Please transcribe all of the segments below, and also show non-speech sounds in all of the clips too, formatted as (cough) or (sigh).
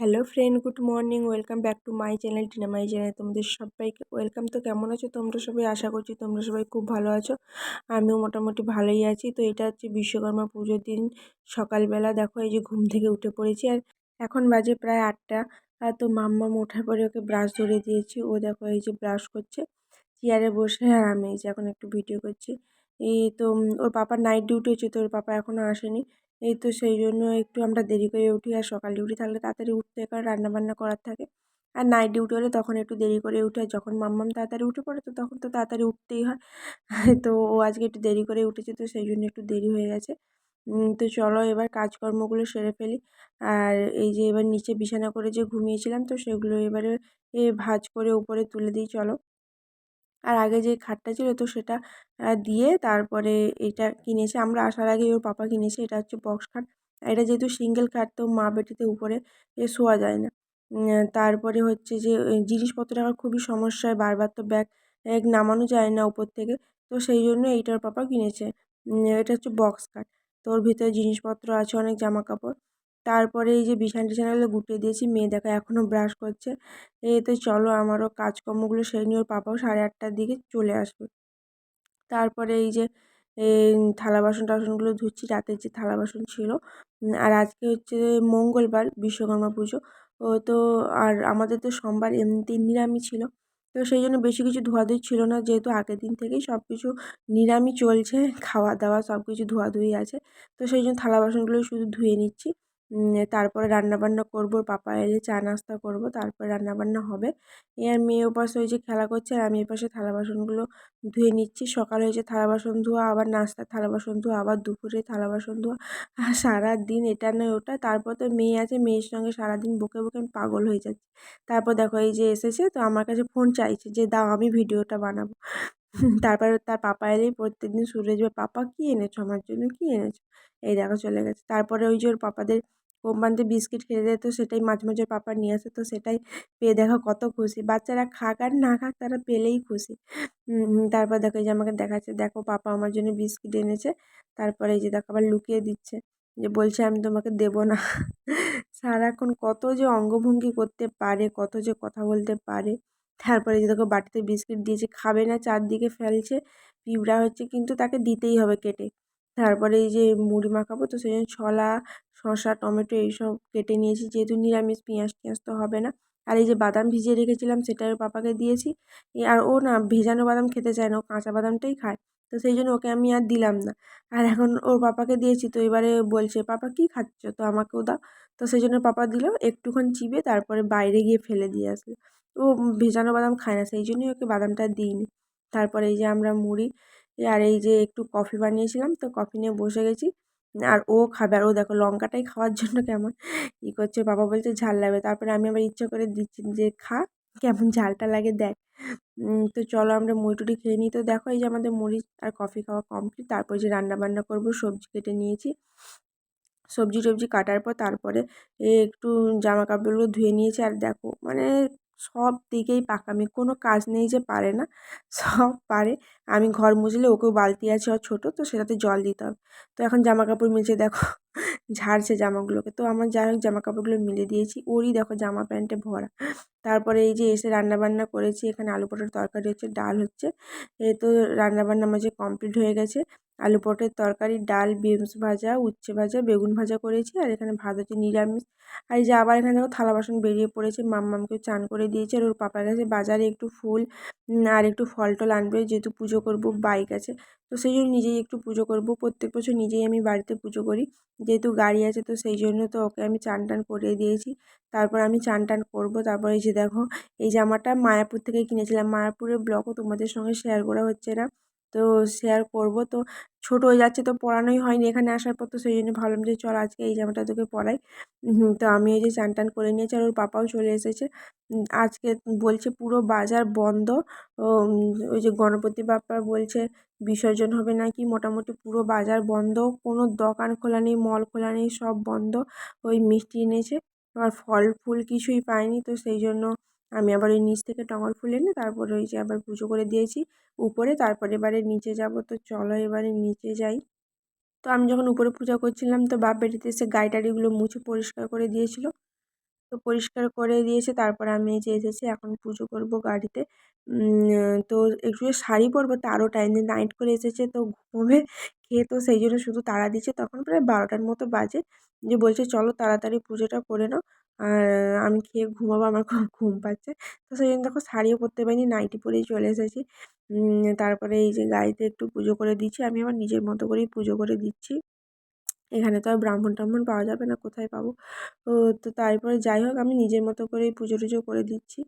Hello friend good morning welcome back to my channel Tina my channel তোমাদের সবাইকে welcome তো কেমন আছো? তোমরা সবাই আশা করছি তোমরা সবাই খুব ভালো আছো। আমিও মোটামুটি ভালোই আছি। তো এটা হচ্ছে বিশ্বকর্মা পুজোর দিন সকালবেলা। দেখো, এই যে ঘুম থেকে উঠে পড়েছি আর এখন বাজে প্রায় আটটা। তো মাম্মাম ওঠার পরে ওকে ব্রাশ ধরে দিয়েছি। ও দেখো, এই যে ব্রাশ করছে চেয়ারে বসে আর আমি এই যে এখন একটু ভিডিও করছি। এই তো, ওর পাপার নাইট ডিউটি হচ্ছে, তো ওর পাপা এখনও আসেনি। এই তো সেই জন্য একটু আমরা দেরি করে উঠি আর সকাল ডিউটি থাকলে তাড়াতাড়ি উঠতে কারণ রান্নাবান্না করার থাকে। আর নাইট ডিউটি হলে তখন একটু দেরি করে উঠে আর যখন মাম্মাম তাড়াতাড়ি উঠে পড়ে তো তখন তো তাড়াতাড়ি উঠতেই হয়। (laughs) তো ও আজকে একটু দেরি করে উঠেছে তো সেই জন্য একটু দেরি হয়ে গেছে। তো চলো এবার কাজকর্মগুলো সেরে ফেলি। আর এই যে এবার নিচে বিছানা করে যে ঘুমিয়েছিলাম তো সেগুলো এবারে ভাজ করে উপরে তুলে দিই, চলো। আর আগে যে খাটটা ছিল তো সেটা দিয়ে তারপরে এটা কিনেছে। আমরা আসার আগে ওর পাপা কিনেছে, এটা হচ্ছে বক্স খাট। এটা যেহেতু সিঙ্গেল খাট তো মা বেটিতে উপরে শোয়া যায় না। তারপরে হচ্ছে যে জিনিসপত্র রাখার খুবই সমস্যা হয়, বারবার তো ব্যাগ ব্যাগ নামানো যায় না উপর থেকে। তো সেই জন্য এইটার পাপা কিনেছে। এটা হচ্ছে বক্স খাট। তো ওর ভিতরে জিনিসপত্র আছে, অনেক জামা কাপড় তারপরে এই যে বিছানা টিছানাগুলো গুটিয়ে দিয়েছি, মেয়ে দেখা এখনও ব্রাশ করছে। এই তো চলো আমারও কাজকর্মগুলো সেরে নিয়ে ওর পাপাও সাড়ে আটটার দিকে চলে আসবে। তারপরে এই যে থালা বাসন টাসনগুলো ধুচ্ছি, রাতের যে থালা বাসন ছিল। আর আজকে হচ্ছে মঙ্গলবার বিশ্বকর্মা পুজো। ও তো, আর আমাদের তো সোমবার এমনিতেই নিরামিষ ছিল। তো সেই জন্য বেশি কিছু ধোয়াধুয়ি ছিল না, যেহেতু আগের দিন থেকেই সব কিছু নিরামিষ চলছে খাওয়া দাওয়া সব কিছু ধোয়াধুয়ি আছে। তো সেই জন্য থালা বাসনগুলো শুধু ধুয়ে নিচ্ছি। তারপরে রান্নাবান্না করব, পাপা এলে চা নাস্তা করব, তারপরে রান্নাবান্না হবে। এ আর মেয়ে ওপাশে ওই যে খেলা করছে আর আমি এপাশে থালা বাসনগুলো ধুয়ে নিচ্ছি। সকাল হয়েছে থালা বাসন ধোয়া, আবার নাস্তার থালা বাসন ধোয়া, আবার দুপুরে থালা বাসন ধোয়া। আর সারাদিন এটা নয় ওটা। তারপর তো মেয়ে আছে, মেয়ের সঙ্গে সারাদিন বকে বকে আমি পাগল হয়ে যাচ্ছি। তারপর দেখো এই যে এসেছে, তো আমার কাছে ফোন চাইছে যে, দাও আমি ভিডিওটা বানাবো। তারপরে তার পাপা এলেই প্রত্যেকদিন যাবে, পাপা, কী এনেছো? আমার জন্য কী এনেছো? এই দেখো চলে গেছে। তারপরে ওই যে ওর পাপাদের কোম্পানিতে বিস্কিট খেতে দেয় তো সেটাই মাঝে মাঝে পাপা নিয়ে আসে, তো সেটাই পেয়ে দেখো কত খুশি। বাচ্চারা খাক আর না খাক, তারা পেলেই খুশি। তারপর দেখো এই যে আমাকে দেখাচ্ছে, দেখো পাপা আমার জন্য বিস্কিট এনেছে, তারপরে এই যে দেখো আবার লুকিয়ে দিচ্ছে, যে বলছে আমি তোমাকে দেবো না। সারাক্ষণ কত যে অঙ্গভঙ্গি করতে পারে, কত যে কথা বলতে পারে। তারপরে যে দেখো বাটিতে বিস্কিট দিয়েছে, খাবে না, চারদিকে ফেলছে, পিঁপড়া হচ্ছে, কিন্তু তাকে দিতেই হবে কেটে। তারপরে এই যে মুড়ি মাখাবো, তো সেই জন্য ছলা শসা, টমেটো এইসব কেটে নিয়েছি। যেহেতু নিরামিষ, পেঁয়াজ টিয়াজ তো হবে না। আর এই যে বাদাম ভিজিয়ে রেখেছিলাম সেটা পাপাকে দিয়েছি। আর ও না ভেজানো বাদাম খেতে চায় না, ও কাঁচা বাদামটাই খায়। তো সেই জন্য ওকে আমি আর দিলাম না। আর এখন ওর পাপাকে দিয়েছি, তো এবারে বলছে, পাপা, কী খাচ্ছ? তো আমাকেও দাও। তো সেই জন্য পাপা দিল একটুক্ষণ চিবে, তারপরে বাইরে গিয়ে ফেলে দিয়ে আসলো। ও ভেজানো বাদাম খায় না, সেই জন্যই ওকে বাদামটা দিইনি। তারপরে এই যে আমরা মুড়ি আর এই যে একটু কফি বানিয়েছিলাম, তো কফি নিয়ে বসে গেছি। আর ও খাবে। আর ও দেখো লঙ্কাটাই খাওয়ার জন্য কেমন ই করছে, বাবা বলছে ঝাল লাগবে। তারপরে আমি আবার ইচ্ছা করে দিচ্ছি যে খা, কেমন ঝালটা লাগে দেখ। তো চলো আমরা মুড়ি টুড়ি খেয়ে নিই। তো দেখো এই যে আমাদের মুড়ি আর কফি খাওয়া কমপ্লিট তারপর যে রান্না বান্না করব, সবজি কেটে নিয়েছি। সবজি টবজি কাটার পর তারপরে একটু জামা কাপড়গুলো ধুয়ে নিয়েছি। আর দেখো মানে সব দিকেই পাকামি, কোনো কাজ নেই যে পারে না, সব পারে। আমি ঘর মুছলে ওকেও বালতি আছে ওর ছোটো, তো সেটাতে জল দিতে হবে। তো এখন জামা কাপড় মিলছে দেখো, ঝাড়ছে জামাগুলোকে। তো আমার যাই হোক জামা কাপড়গুলো মিলে দিয়েছি, ওরই দেখো জামা প্যান্টে ভরা। তারপরে এই যে এসে রান্নাবান্না করেছি, এখানে আলু পটল তরকারি হচ্ছে, ডাল হচ্ছে এই তো রান্নাবান্না মাঝে কমপ্লিট হয়ে গেছে। আলু পটলের তরকারি, ডাল, বিনস ভাজা, উচ্ছে ভাজা, বেগুন ভাজা করেছি, আর এখানে ভাত হচ্ছে নিরামিষ। আর এই যে আবার এখানে দেখো থালা বাসন বেরিয়ে পড়েছে, মাম্মামকে চান করে দিয়েছে, আর ওর পাপার কাছে বাজারে একটু ফুল আর একটু ফল টল আনবে, যেহেতু পুজো করব, বাইক আছে। তো সেই জন্য নিজেই একটু পুজো করব, প্রত্যেক বছর নিজেই আমি বাড়িতে পুজো করি। যেহেতু গাড়ি আছে, তো সেই জন্য তো ওকে আমি চান টান করে দিয়েছি। তারপর আমি চান টান করব, তারপর এই যে দেখো, এই জামাটা মায়াপুর থেকে কিনেছিলাম। মায়াপুরের ব্লগও তোমাদের সঙ্গে শেয়ার করা হচ্ছে না। তো শেয়ার করব। তো ছোট হয়ে যাচ্ছে তো পরানোই হয়নি এখানে আসার পর তো সেই জন্য ভাবলাম যে চল আজকে এই জামাটা তোকে পরাই তো আমি এই যে চান টান করে নিয়েছি আর ওর পাপাও চলে এসেছে। আজকে বলছে পুরো বাজার বন্ধ। ওই যে গণপতি বাপ্পা বলছে বিসর্জন হবে নাকি? মোটামুটি পুরো বাজার বন্ধ। কোনো দোকান খোলা নেই মল খোলা নেই, সব বন্ধ। ওই মিষ্টি এনেছে। আর ফল ফুল কিছুই পাইনি তো সেই জন্য আমি আবার ওই নিচ থেকে টগর ফুল এনে তারপরে ওই যে আবার পুজো করে দিয়েছি উপরে, তারপরে এবারে নিচে যাব। তো চলো এবারে নিচে যাই। তো আমি যখন উপরে পূজা করছিলাম তো বাপ বেটিতে এসে গাড়ি টাড়িগুলো মুছে পরিষ্কার করে দিয়েছিলো। তো পরিষ্কার করে দিয়েছে, তারপরে আমি এই যে এসেছি এখন পুজো করব গাড়িতে। তো একটু শাড়ি পরবো তারও টাইম দিয়ে নাইট করে এসেছে তো ঘুমে খেয়ে তো সেই জন্য শুধু তাড়া দিচ্ছে। তখন প্রায় বারোটার মতো বাজে যে বলছে, চলো তাড়াতাড়ি পুজোটা করে নাও। আর আমি খেয়ে ঘুমাবো, আমার খুব ঘুম পাচ্ছে। তো সেই জন্য দেখো শাড়িও পরতে পারিনি নাইটি পরেই চলে এসেছি। তারপরে এই যে গাড়িতে একটু পুজো করে দিচ্ছি, আমি আমার নিজের মতো করেই পুজো করে দিচ্ছি। এখানে তো আর ব্রাহ্মণ টাহ্মণ পাওয়া যাবে না, কোথায় পাবো? তো তারপরে যাই হোক, আমি নিজের মতো করেই পুজো টুজো করে দিচ্ছি।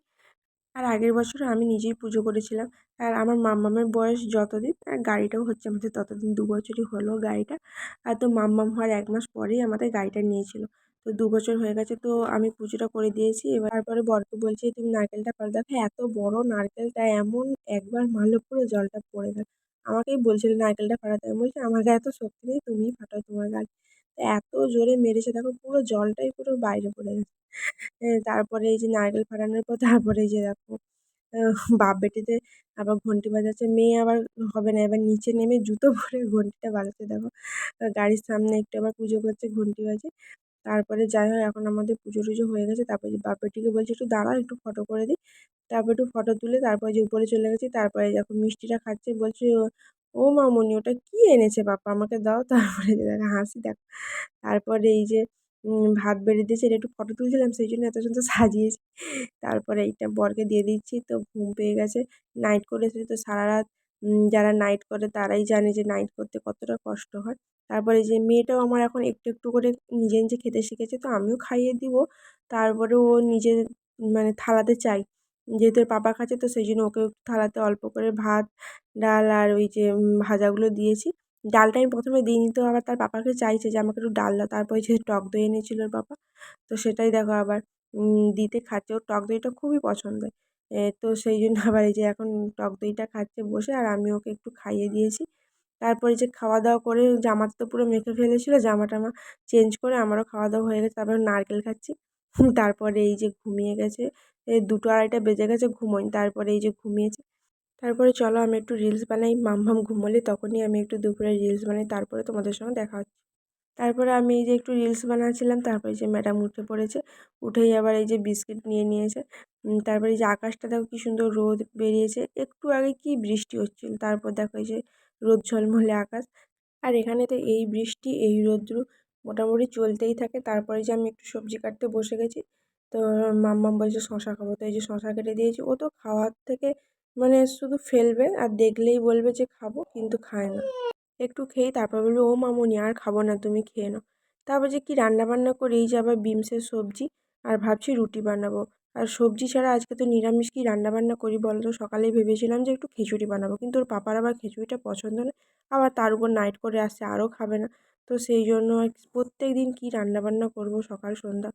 আর আগের বছর আমি নিজেই পুজো করেছিলাম। আর আমার মাম্মামের বয়স যতদিন, আর গাড়িটাও হচ্ছে আমাদের ততদিন, দু বছরই হলো গাড়িটা। আর তো মাম্মাম হওয়ার এক মাস পরেই আমাদের গাড়িটা নিয়েছিল। তো দু বছর হয়ে গেছে, তো আমি পুজোটা করে দিয়েছি। এবার তারপরে বরকে বলছি, তুমি নারকেলটা করো দেখো এত বড় নারকেলটা, এমন একবার মারলে পুরো জলটা পড়ে গেল। আমাকেই বলছিল, নারকেলটা ফাটাতে আমি বলছি গায়ে এত শক্তি নেই তুমিই ফাটাও তোমার গাড়ি এত জোরে মেরেছে, দেখো পুরো জলটাই পুরো বাইরে পড়ে গেছে। তারপরে এই যে নারকেল ফাটানোর পর তারপরে এই যে দেখো বাপ বেটিতে আবার ঘন্টি বাজাচ্ছে, মেয়ে আবার হবে না, এবার নিচে নেমে জুতো পরে ঘন্টিটা বাজাচ্ছে, দেখো। গাড়ির সামনে একটু আবার পুজো করছে, ঘন্টি বাজে তারপরে যাই হোক, এখন আমাদের পুজো টুজো হয়ে গেছে। তারপরে যে বাপ বেটিকে বলছি, একটু দাঁড়াও, একটু ফটো করে দিই। তারপর একটু ফটো তুলে তারপরে যে উপরে চলে গেছি, তারপরে দেখো মিষ্টিটা খাচ্ছে। বলছে, ও মামনি, ওটা কী এনেছে বাপা? আমাকে দাও। (laughs) তারপরে দেখো হাসি, দেখো। তারপরে এই যে ভাত বেড়ে দিয়েছে, এটা একটু ফটো তুলছিলাম, সেই জন্য এত সুন্দর সাজিয়েছি। তারপরে এইটা বরকে দিয়ে দিচ্ছি, তো ঘুম পেয়ে গেছে। নাইট করে এসেছে তো সারা রাত যারা নাইট করে তারাই জানে যে নাইট করতে কতটা কষ্ট হয়। তারপরে যে মেয়েটাও আমার এখন একটু একটু করে নিজে নিজে খেতে শিখেছে, তো আমিও খাইয়ে দিব। তারপরে ও নিজে মানে থালাতে চাই। যেহেতু ওর পাপা খাচ্ছে, তো সেই জন্য ওকেও থালাতে অল্প করে ভাত, ডাল আর ওই যে ভাজাগুলো দিয়েছি। ডালটা আমি প্রথমে দিইনি, তো আবার তার পাপাকে চাইছে যে আমাকে একটু ডাল দাও। তারপরে যে টক দই এনেছিল ওর পাপা, তো সেটাই দেখো আবার দিতে খাচ্ছে। ওর টক দইটা খুবই পছন্দের তো সেই জন্য আবার এই যে এখন টক দইটা খাচ্ছে বসে আর আমি ওকে একটু খাইয়ে দিয়েছি। তারপরে যে খাওয়া দাওয়া করে জামাটা তো পুরো মেখে ফেলেছিলো জামা টামা চেঞ্জ করে আমারও খাওয়া দাওয়া হয়ে গেছে, তারপরে নারকেল খাচ্ছি। (laughs) তারপরে এই যে ঘুমিয়ে গেছে দুটো আড়াইটা বেজে গেছে ঘুমোই তারপরে এই যে ঘুমিয়েছে। তারপরে চলো আমি একটু রিলস বানাই, মাম্মাম ঘুমোলে তখনই আমি একটু দুপুরে রিলস বানাই, তারপরে তোমাদের সঙ্গে দেখা হচ্ছে। তারপরে আমি এই যে একটু রিলস বানাচ্ছিলাম, তারপরে যে ম্যাডাম উঠে পড়েছে, উঠেই আবার এই যে বিস্কিট নিয়ে নিয়েছে। তারপরে এই যে আকাশটা দেখো কী সুন্দর রোদ বেরিয়েছে, একটু আগে কি বৃষ্টি হচ্ছিল, তারপর দেখো এই যে রোদ ঝলমলে আকাশ। আর এখানে তো এই বৃষ্টি, এই রৌদ্র মোটামুটি চলতেই থাকে। তারপরে যে আমি একটু সবজি কাটতে বসে গেছি, তো মাম্মাম বলছে শশা খাব, তো এই যে শশা কেটে দিয়েছি। ও তো খাওয়ার থেকে মানে শুধু ফেলবে আর দেখলেই বলবে যে খাব, কিন্তু খায় না। একটু খেয়েই তারপর বলবে, ও মামুনি, আর খাব না, তুমি খেয়ে নাও। তারপর যে কী রান্নাবান্না করি এই যে আবার বিমসের সবজি, আর ভাবছি রুটি বানাবো। আর সবজি ছাড়া আজকে তো নিরামিষ কী রান্নাবান্না করি বলো তো সকালে ভেবেছিলাম যে একটু খিচুড়ি বানাবো, কিন্তু ওর পাপার আবার খিচুড়িটা পছন্দ না আবার তার উপর নাইট করে আসছে, আরও খাবে না। তো সেই জন্য প্রত্যেক দিন কী রান্নাবান্না করব সকাল, সন্ধ্যা।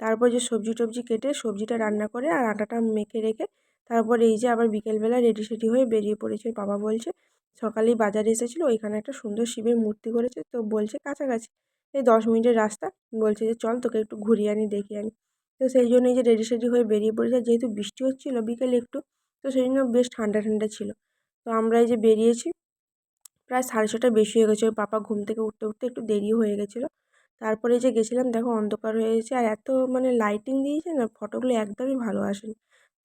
তারপর যে সবজি টবজি কেটে সবজিটা রান্না করে আর আটাটা মেখে রেখে তারপর এই যে আবার বিকেলবেলা রেডি সেডি হয়ে বেরিয়ে পড়েছে বাবা বলছে, সকালেই বাজারে এসেছিল, ওইখানে একটা সুন্দর শিবের মূর্তি করেছে, তো বলছে কাছাকাছি, এই দশ মিনিটের রাস্তা, বলছে যে চল তোকে একটু ঘুরিয়ে আনি দেখিয়ে আনি। তো সেই জন্য এই যে রেডি সেডি হয়ে বেরিয়ে পড়েছে যেহেতু বৃষ্টি হচ্ছিল বিকেলে একটু, তো সেই জন্য বেশ ঠান্ডা ঠান্ডা ছিল। তো আমরা এই যে বেরিয়েছি, প্রায় সাড়ে ছটা বেশি হয়ে গেছে পাপা ঘুম থেকে উঠতে উঠতে একটু দেরিও হয়ে গেছিল। তারপরে যে গেছিলাম, দেখো অন্ধকার হয়ে গেছে, আর এত মানে লাইটিং দিয়েছে না, ফটোগুলো একদমই ভালো আসেনি।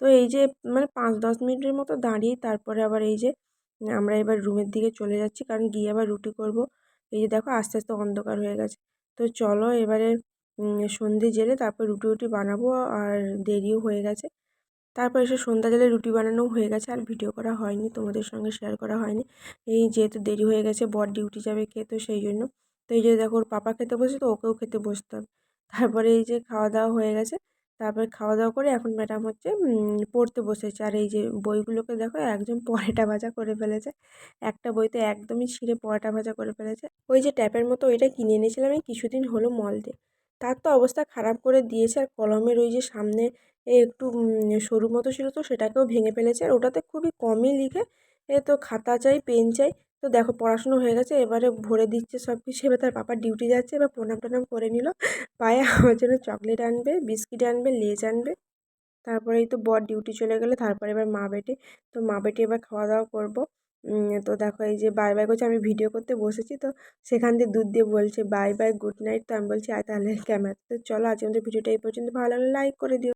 তো এই যে মানে পাঁচ দশ মিনিটের মতো দাঁড়িয়ে তারপরে আবার এই যে, আমরা এবার রুমের দিকে চলে যাচ্ছি। কারণ গিয়ে আবার রুটি করব। এই যে দেখো আস্তে আস্তে অন্ধকার হয়ে গেছে। তো চলো এবারে সন্ধে জেলে তারপর রুটি রুটি বানাবো আর দেরিও হয়ে গেছে। তারপর এসে সন্ধ্যা জেলে রুটি বানানোও হয়ে গেছে। আর ভিডিও করা হয়নি, তোমাদের সঙ্গে শেয়ার করা হয়নি। এই যেহেতু দেরি হয়ে গেছে, বর ডিউটি যাবে খেয়ে তো সেই জন্য। তো এই যে দেখো ওর পাপা খেতে বসে তো ওকেও খেতে বসতে হবে। তারপরে এই যে খাওয়া দাওয়া হয়ে গেছে। তারপরে খাওয়া দাওয়া করে এখন ম্যাডাম হচ্ছে পড়তে বসেছে। আর এই যে বইগুলোকে দেখো একজন পরোটা ভাজা করে ফেলেছে। একটা বইতে একদমই ছিঁড়ে পরোটা ভাজা করে ফেলেছে। ওই যে ট্যাপের মতো ওইটা কিনে এনেছিলাম, এই কিছুদিন হলো মল দিয়ে। তার তো অবস্থা খারাপ করে দিয়েছে, আর কলমের ওই যে সামনে একটু সরু মতো ছিল তো, সেটাকেও ভেঙে ফেলেছে। আর ওটাতে খুবই কমই লিখে, এ তো খাতা চাই, পেন চাই তো দেখো পড়াশুনো হয়ে গেছে, এবারে ভরে দিচ্ছে সব কিছু এবার তার পাপা ডিউটি যাচ্ছে, এবার প্রণাম টনাম করে নিল। পায়ে আমার জন্য চকলেট আনবে বিস্কিট আনবে, লেজ আনবে। তারপরেই তো বর ডিউটি চলে গেলে, তারপরে এবার মা বেটে। তো মা বেটে এবার খাওয়া দাওয়া করব। তো দেখো এই যে বাই বাই করছে, আমি ভিডিও করতে বসেছি, তো সেখান দিয়ে দুধ দিয়ে বলছে বাই বাই গুড নাইট তো আমি বলছি, আয় তাহলে ক্যামেরা তো চলো আজকে আমাদের ভিডিওটা এই পর্যন্ত। ভালো লাগলে লাইক করে দিও।